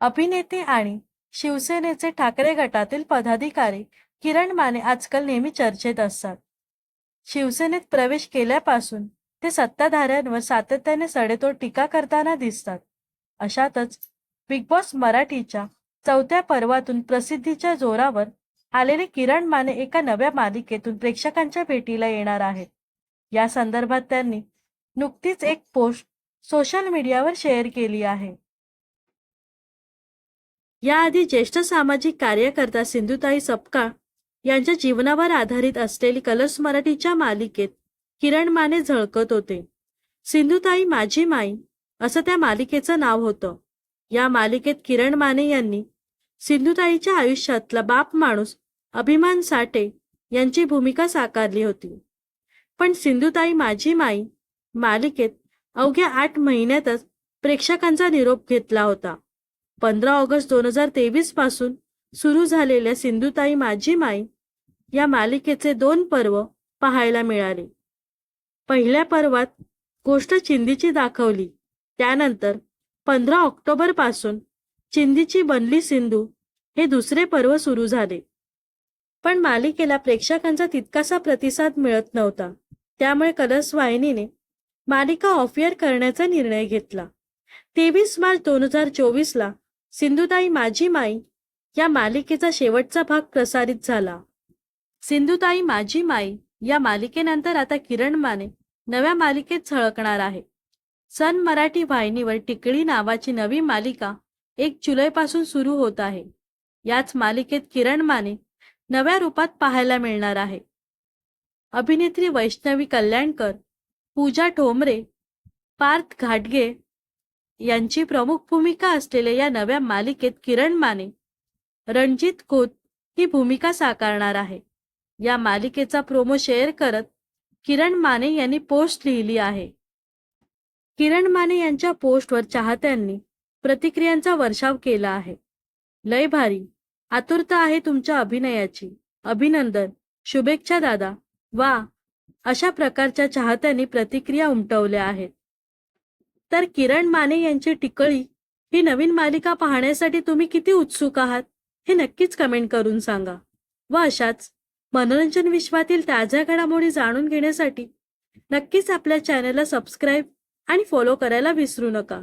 अभिनेते आणि शिवसेनेचे ठाकरे गटातील पदाधिकारी किरण माने आजकाल नेहमी चर्चेत असतात. शिवसेनेत प्रवेश केल्यापासून ते सत्ताधाऱ्यांवर सातत्याने सडेतोड टीका करताना दिसतात. अशातच बिग बॉस मराठीच्या चौथ्या पर्वातून प्रसिद्धीच्या जोरावर आलेले किरण माने एका नव्या मालिकेतून प्रेक्षकांच्या भेटीला येणार आहेत. या संदर्भात त्यांनी नुकतीच एक पोस्ट सोशल मीडियावर शेअर केली आहे. याआधी ज्येष्ठ सामाजिक कार्यकर्ता सिंधुताई सपकाळ यांच्या जीवनावर आधारित असलेली कलर्स मराठीच्या मालिकेत किरण माने झळकत होते. सिंधुताई माझी माई असं त्या मालिकेचं नाव होतं. या मालिकेत किरण माने यांनी सिंधुताईच्या आयुष्यातला बाप माणूस अभिमान साठे यांची भूमिका साकारली होती. पण सिंधुताई माझी माई मालिकेत अवघ्या आठ महिन्यातच प्रेक्षकांचा निरोप घेतला होता. पंधरा ऑगस्ट दोन हजार तेवीसपासून सुरू झालेल्या सिंधुताई माझी माई या मालिकेचे दोन पर्व पाहायला मिळाले. पहिल्या पर्वात गोष्ट चिंदीची दाखवली. त्यानंतर पंधरा ऑक्टोबरपासून चिंदीची बनली सिंधू हे दुसरे पर्व सुरू झाले. पण मालिकेला प्रेक्षकांचा तितकासा प्रतिसाद मिळत नव्हता. त्यामुळे कलर्स वाहिनीने मालिका ऑफियर करण्याचा निर्णय घेतला. तेवीस मार्च दोन हजार चोवीसला सिंधुताई माझी माई या मालिकेचा शेवटचा भाग प्रसारित झाला. सिंधुताई माझी माई या मालिकेनंतर आता किरण माने नव्या मालिकेत झळकणार आहे. सन मराठी वाहिनीवर टिकळी नावाची नवी मालिका एक जुलैपासून सुरू होत आहे. याच मालिकेत किरण माने नव्या रूपात पाहायला मिळणार आहे. अभिनेत्री वैष्णवी कल्याणकर पूजा ठोंबरे पार्थ घाटगे यांची प्रमुख भूमिका असलेल्या या नव्या मालिकेत किरण माने रणजित खोत ही भूमिका साकारणार आहे. या मालिकेचा प्रोमो शेअर करत किरण माने यांनी पोस्ट लिहिली आहे. किरण माने यांच्या पोस्टवर चाहत्यांनी प्रतिक्रियांचा वर्षाव केला आहे. लय भारी आतुरता आहे तुमच्या अभिनयाची. अभिनंदन शुभेच्छा दादा. वा अशा प्रकारच्या चाहत्यांनी प्रतिक्रिया उमटवल्या आहेत. तर किरण माने यांची टिकळी ही नवीन मालिका पाहण्यासाठी तुम्ही किती उत्सुक आहात हे नक्कीच कमेंट करून सांगा. व अशाच मनोरंजन विश्वातील ताज्या घडामोडी जाणून घेण्यासाठी नक्कीच आपल्या चॅनलला सबस्क्राईब आणि फॉलो करायला विसरू नका.